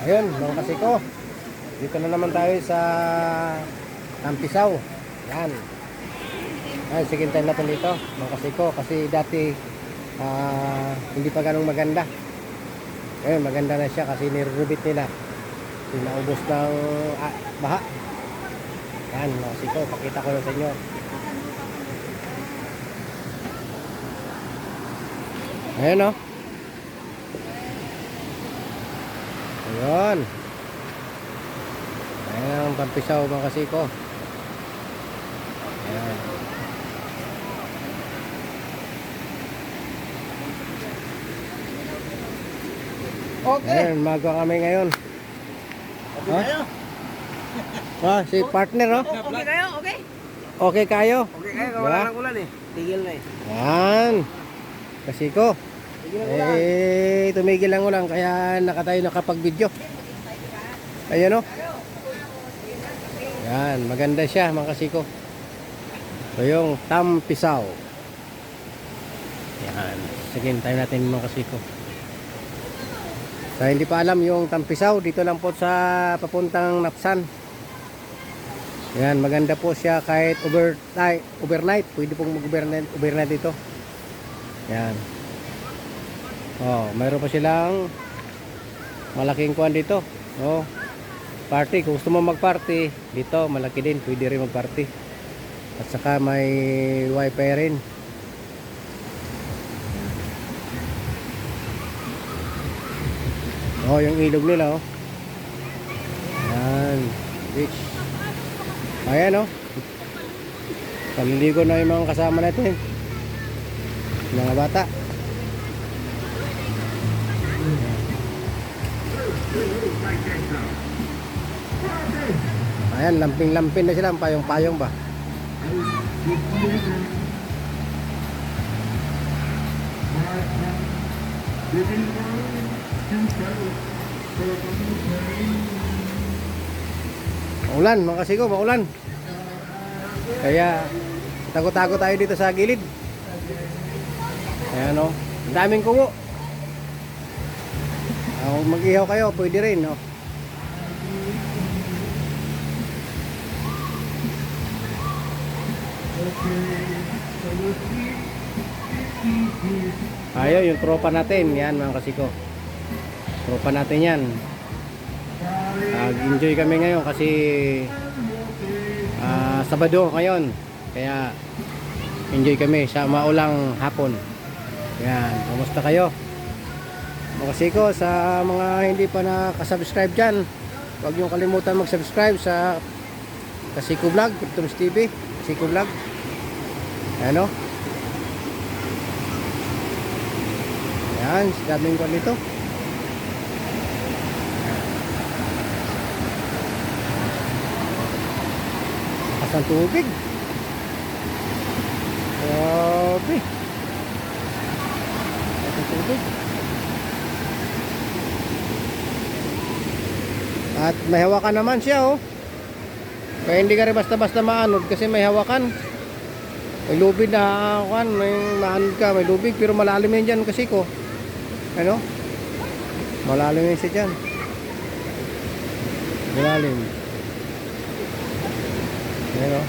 Ayun, mga kasiko. Dito na naman tayo sa Tampisaw. Yan. Ay, time natin dito, mga kasiko. Kasi dati, ah, hindi pa ganong maganda. Ngayon, maganda na siya kasi nirubit nila. Pinaubos ng ah, baha. Yan, mga kasiko. Pakita ko na sa inyo. Ayan, oh. Ayun. Ayan ang pampisaw mga kasiko. Ayan. Okay. Ayan, magawa kami ngayon. Okay kayo? Ah, si partner, oh. Okay kayo? Okay? Okay kayo? Okay kayo. Diba? Wala nang ulan eh. Tigil na eh. Yan. Kasiko. Ulan. Eh, tumigil lang ulang kaya nakatayo nakapag-video. Ayan, oh. Yan, maganda siya mga kasiko. So yung tampisaw. Yan. Second time natin mga kasiko. Sa hindi pa alam yung tampisaw, dito lang po sa papuntang Napsan. Yan, maganda po siya kahit overnight, overnight. Pwede pong mag-overnight overnight dito. Yan. Oh, mayroon pa silang malaking kuan dito. Oh. Party, kung gusto mo mag-party, dito malaki din, pwede rin mag-party. At saka may wifi rin. Oh, yung ilog nila oh. Yan, beach. Ayan oh. Paliligo na yung mga kasama natin. Mga bata. Ayan, lamping-lampin na sila, payong-payong ba? Maulan, mga kasigo, maulan. Kaya, tago-tago tayo dito sa gilid. Ayan o, ang daming. Ah, Kung mag-ihaw kayo, pwede rin, no? Ayo, yung tropa natin, yan mga kasiko. Tropa natin yan. Nag-enjoy kami ngayon kasi ah, Sabado ngayon. Kaya enjoy kami sa maulang hapon. Yan, kumusta kayo? Mga kasiko, sa mga hindi pa nakasubscribe dyan, huwag niyong kalimutan mag-subscribe sa Kasiko Vlog, Kultums TV, Kasiko Vlog. Ano? Yan, daming ko dito. Asan tubig? Grabe. Asan tubig? At may hawakan naman siya oh. Kaya hindi ka rin basta-basta maanod kasi may hawakan. May lubid na kan, may maanod ka, may lubig pero malalim yan dyan kasi ko. Ano? Malalim yan siya dyan. Malalim. Ayan o.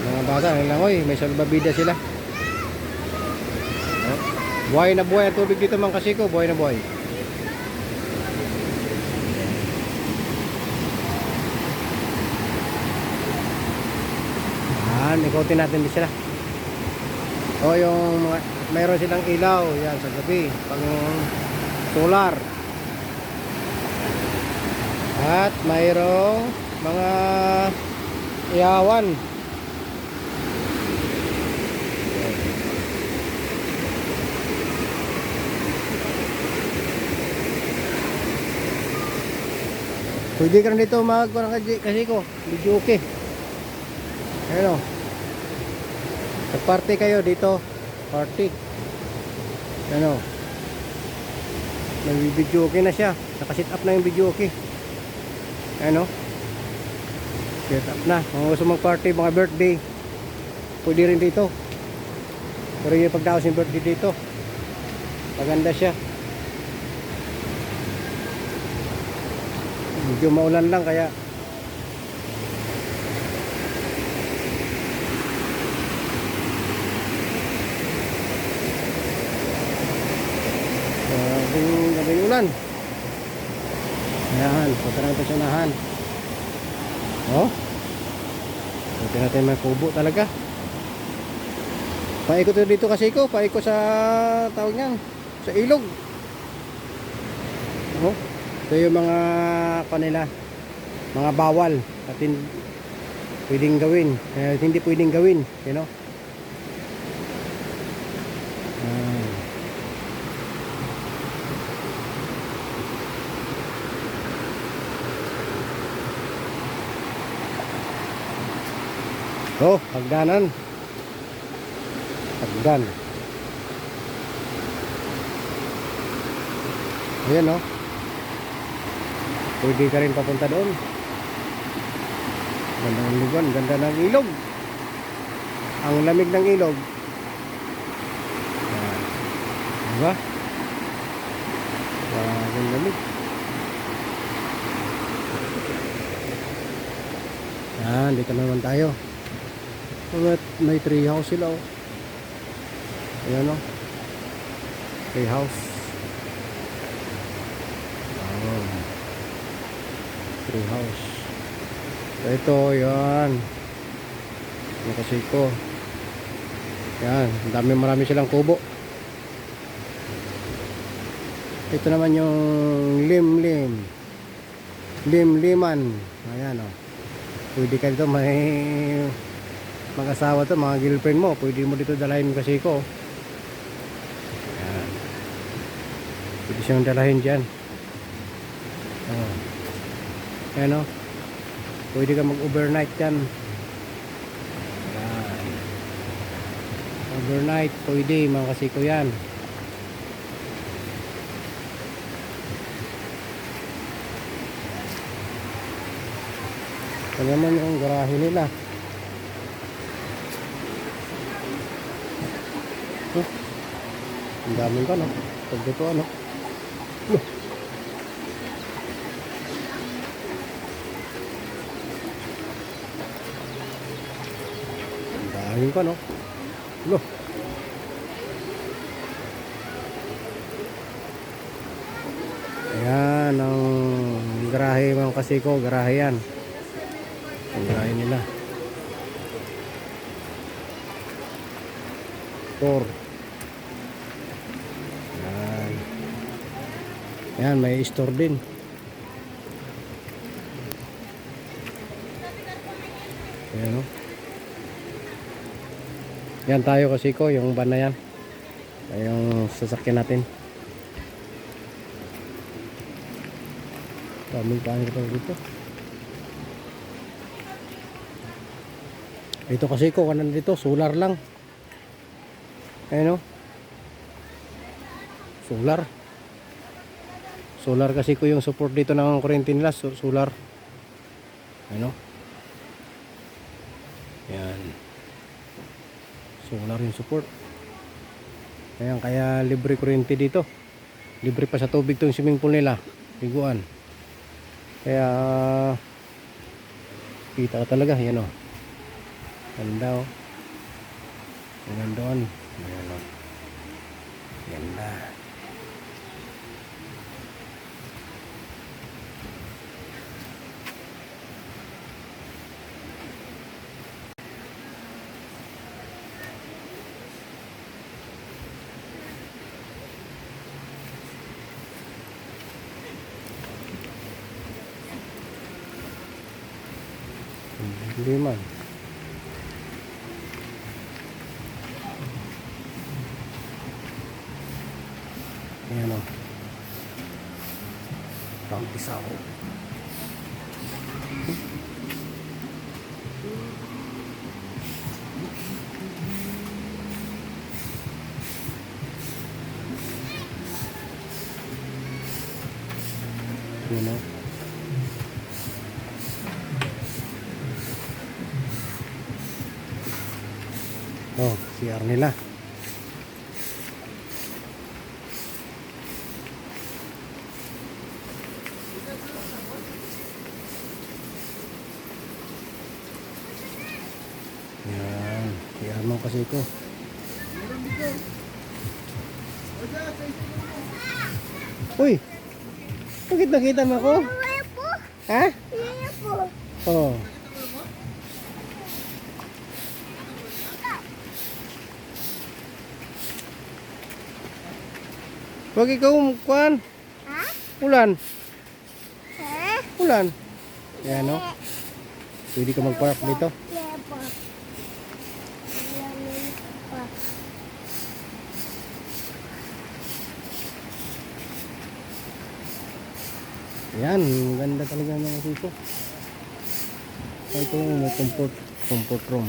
Mga bata, nilangoy, may salbabida sila. Buhay na buhay ang tubig dito mga kasiko, buhay na buhay. Yan, ikotin natin din sila. O yung mga, mayroon silang ilaw, yan sa gabi, pang solar. At mayroong mga iyawan. Pwede ka rin dito mag kasi ko, video okay. Ayun o. Nag-party kayo dito. Party. Ano? Nag-video okay na siya. Nakasit up na yung video okay. Ano? Set up na. Kung gusto mag-party, mga birthday, pwede rin dito. Pero yung pagdaos yung birthday dito, maganda siya. Medyo maulan lang kaya Gabing, gabing ulan. Ayan, punta natin sa unahan. Oh. Punta natin may kubo talaga. Paikot dito kasi ko, paikot sa tawag niyan, sa ilog. Oh. Ito yung mga kanila, mga bawal at hin- pwedeng gawin, eh, hindi pwedeng gawin, you know. Ah. Oh, hagdanan. Hagdan. Ayan oh. Pwede ka rin papunta doon. Ganda ng lugar, ganda ng ilog. Ang lamig ng ilog. Diba? Ang lamig. Yan, dito na naman tayo. May, may tree house sila oh. Ayan oh. Tree house. Oh. Tree house. Ito, yan. Yung kasi ko. Yan, ang dami marami silang kubo. Ito naman yung lim-lim. Lim-liman. Ayan oh. Pwede ka dito may mag-asawa to, mga girlfriend mo, pwede mo dito dalahin kasi ko. Ayan. Pwede siyang dalahin dyan. Oh. Ayan o. Pwede ka mag-overnight dyan. Ayan. Overnight, pwede, mga kasi ko yan. Ito naman yung garahe nila. Ang daming ka, no? Pag dito, ano? Loh. Ang daming ka, no? Loh. Ayan, ang garahe mga kasi ko, garahe yan. Ang garahe nila. Store. Yan, may store din. Ayan o. Yan tayo kasi ko, yung van na yan. Yung sasakyan natin. Daming kain pa dito. Ito kasi ko, kanan dito, solar lang. Ayan o. Solar. Solar kasi ko yung support dito ng kuryente nila, so- solar. Ano? Yan. Solar yung support. Ayan, kaya libre kuryente dito. Libre pa sa tubig tong swimming pool nila. Biguan. Kaya kita ka talaga, yan o. Ganda o. Ayan doon. Ayan o. Ganda. Hindi man. Ayan o. Pampisa ako. nila. Yan iamaw kasi ko uy! Bakit nakita mo ako? ha? oh. Huwag ikaw kuan. Ulan. Ulan. Yan no. Pwede ka mag-park dito. Yan, ganda talaga ng mga dito. Ito yung comfort, comfort room.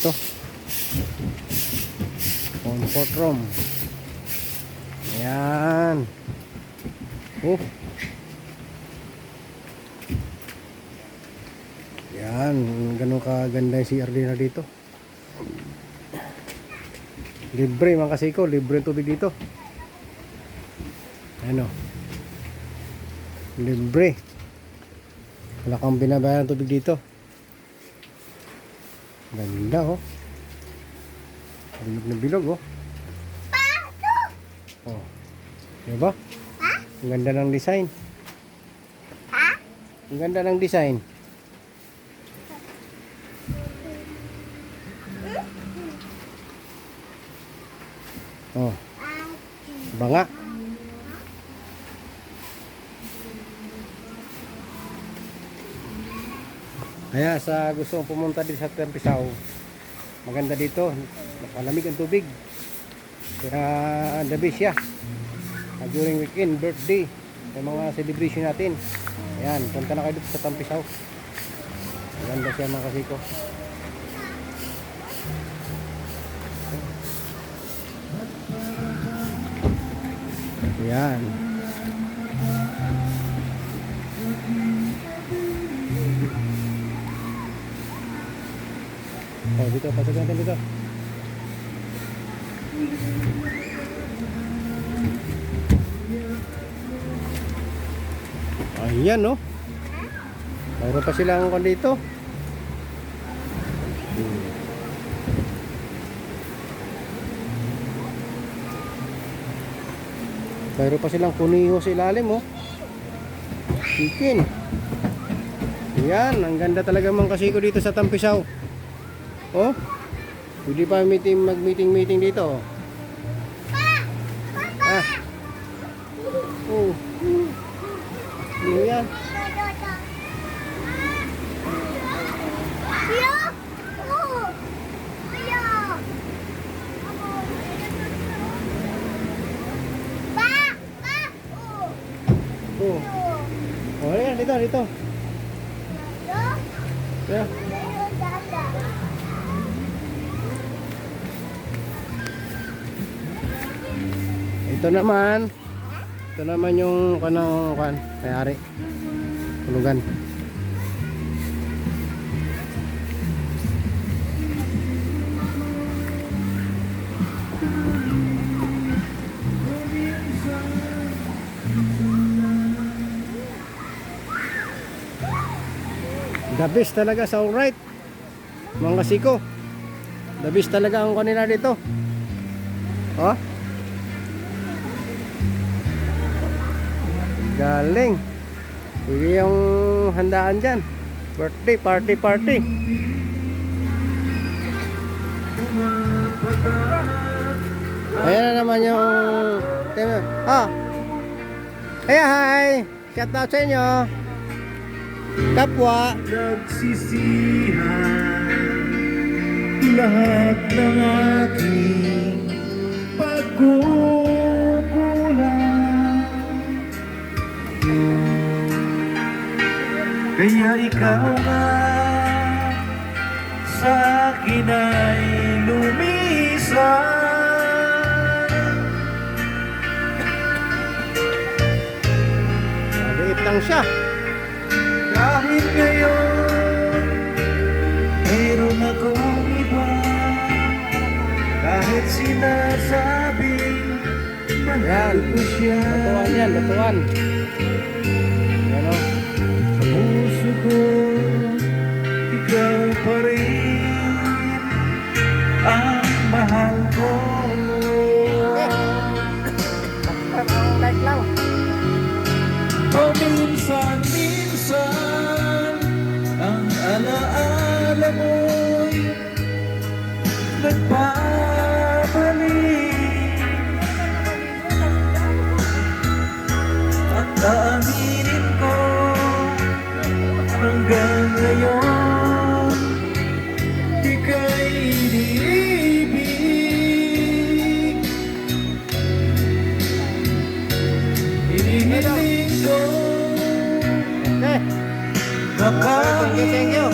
Ito. Comfort room. Ayan. Oh. Yan, ganun kaganda yung CR na dito. Libre mga kasiko, libre yung tubig dito. Ano? Libre. Wala kang binabayaran tubig dito. Ganda oh. Bilog na bilog oh. Oh. Diba? Ang ganda ng design. Ang ganda ng design. Oh. Banga. Kaya sa gusto pumunta dito sa Tempisaw, maganda dito, malamig ang tubig. Kaya the best siya. Ah, during weekend, birthday, may mga celebration natin. Ayan, punta na kayo dito sa Tampisaw. Maganda siya mga kasiko. Ayan. Oh, dito, pasok natin dito. Ayan, no? Mayroon pa silang kung dito. Hmm. Mayroon pa silang kuniho sa ilalim, oh. Chicken. Yan, ang ganda talaga mga kasiko dito sa Tampisaw. Oh. Pwede pa meeting mag-meeting-meeting dito. Oh. Oh. Ano yan? Oh. Oh, yan, dito, dito. Yeah. Ito naman. Ito naman yung kanang kan, may-ari. Tulugan. The best talaga sa alright. Mga siko. The best talaga ang kanila dito. Oh. Galing. Pwede yung handaan dyan. Birthday, party, party. Ayan na naman yung... Ah! Hey, hi! Shout out sa inyo! Kapwa! nagsisihan lahat ng aking pagkukulang Kaya ikaw nga sa akin ay lumisan Maliit lang siya. Kahit ngayon Meron akong iba Kahit sinasabing Mahal ko siya Lutuan yan, lutuan. Yan o. Sa puso ko Ikaw pa rin thank you, thank you.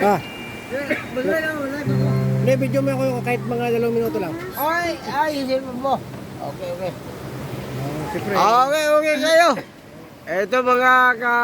Ah, Wala lang, wala lang. hindi, video mo ako kahit mga dalawang minuto lang. Ay, ay, isip mo. Okay, okay. Siyempre. Okay, okay kayo. Ito mga ka...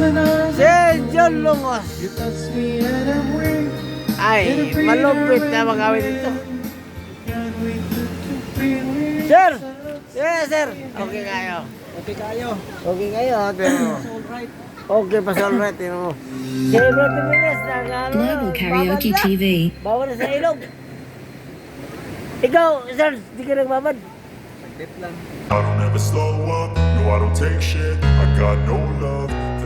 Si John Lungos. Ay, malupit na magawin ito. Sir! Yes, sir. Okay kayo. Okay kayo. Okay kayo, mo. Okay pa sa alright, tingnan mo. Global Karaoke. TV. Bawal na sa ilog. Ikaw, sir, di ka nagbabad. I don't ever slow up, no I don't take shit I got no love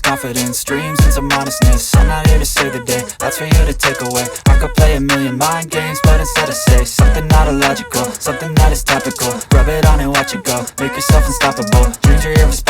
confidence, dreams and some I'm not here to save the day, that's for you to take away. I could play a million mind games, but instead I say Something not illogical, something that is topical. Rub it on and watch it go, make yourself unstoppable. Dreams are irresponsible,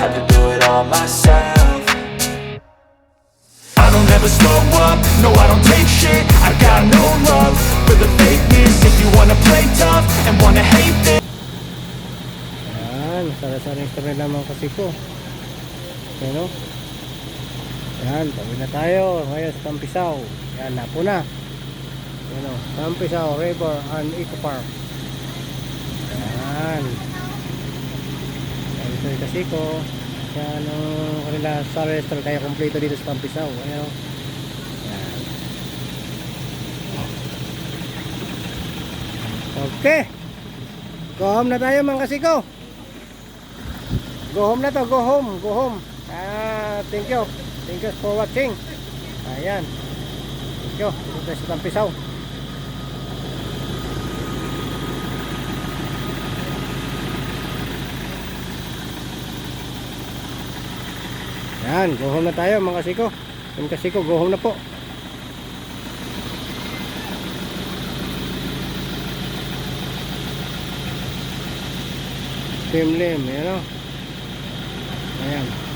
had to do it all myself I don't ever slow up, no I don't take shit I got no love for the fakeness If you wanna play tough and wanna hate this Yan, sara-sara istorya naman kasi ko. Yan o. Yan, tawid na tayo. Ngayon sa Tampisaw. Yan, napo na. Yan o, Tampisaw River and Eco Park. Yan. Yung kasi ko. Yan ang kanila sa restaurant kaya kompleto dito sa Tampisaw. Ayan o. Yan. Okay. Go home na tayo mga kasiko. Go home na to, go home, go home. Ah, thank you. Thank you for watching. Ayan. Thank you. Dito sa Tampisaw. Yan, go home na tayo mga kasiko. Yung kasiko, go home na po. Lim lim, yan o. Ayan.